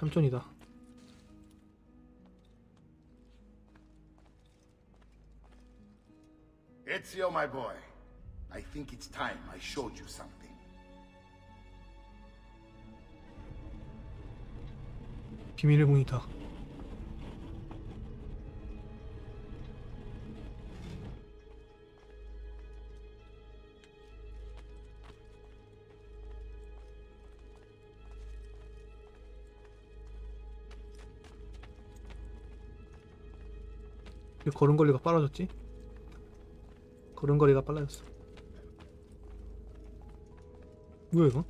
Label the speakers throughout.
Speaker 1: 삼촌이다.
Speaker 2: Ezio, my boy, I think it's time I showed you something.
Speaker 1: 비밀의 문이다. 왜 걸음걸이가 빨라졌지? 걸음걸이가 빨라졌어. 뭐야 이거?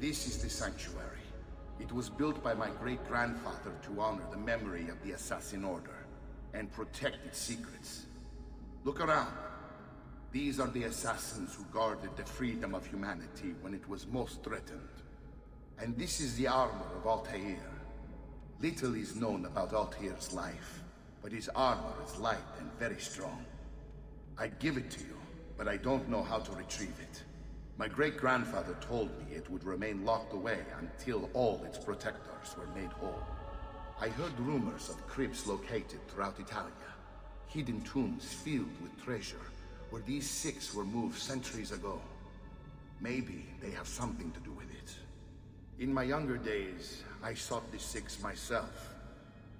Speaker 2: This is the sanctuary. It was built by my great grandfather to honor the memory of the Assassin Order and protect its secrets. Look around. These are the assassins who guarded the freedom of humanity when it was most threatened. And this is the armor of Altair. Little is known about Altair's life, but his armor is light and very strong. I'd give it to you, but I don't know how to retrieve it. My great grandfather told me it would remain locked away until all its protectors were made whole. I heard rumors of crypts located throughout Italia, hidden tombs filled with treasure, where these six were moved centuries ago. Maybe they have something to do with it. In my younger days, I sought the six myself,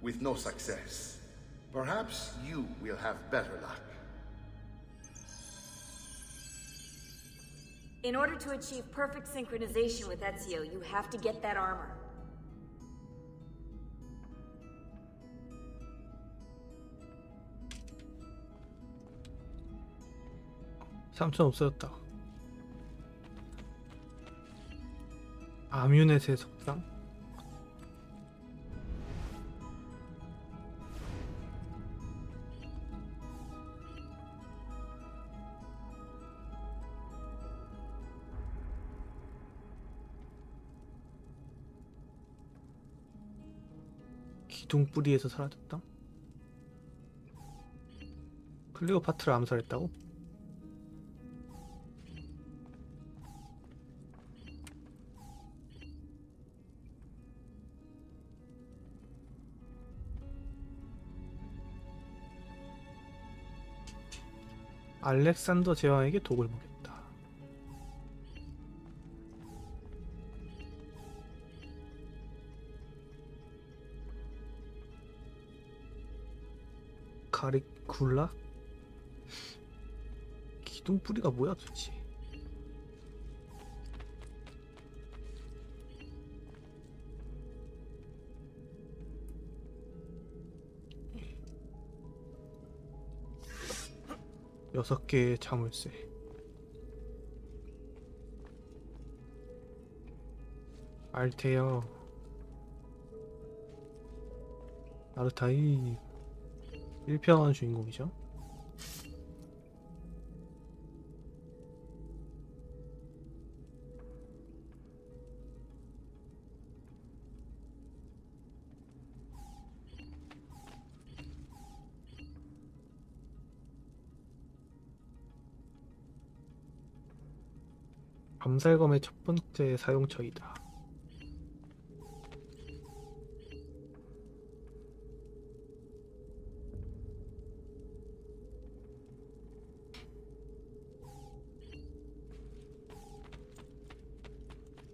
Speaker 2: with no success. Perhaps you will have better luck.
Speaker 3: In order to achieve perfect synchronization with Ezio, you have to get that armor.
Speaker 1: 삼촌 없어졌다. 아뮤넷의 속상? 기둥 뿌리에서 사라졌다. 클레오파트를 암살했다고? 알렉산더 제왕에게 독을 먹였다. 가리굴라? 기둥 뿌리가 뭐야 도대체? 여섯 개의 자물쇠. 알테어. 아르타이. 1평한 주인공이죠. 암살검의 첫 번째 사용처이다.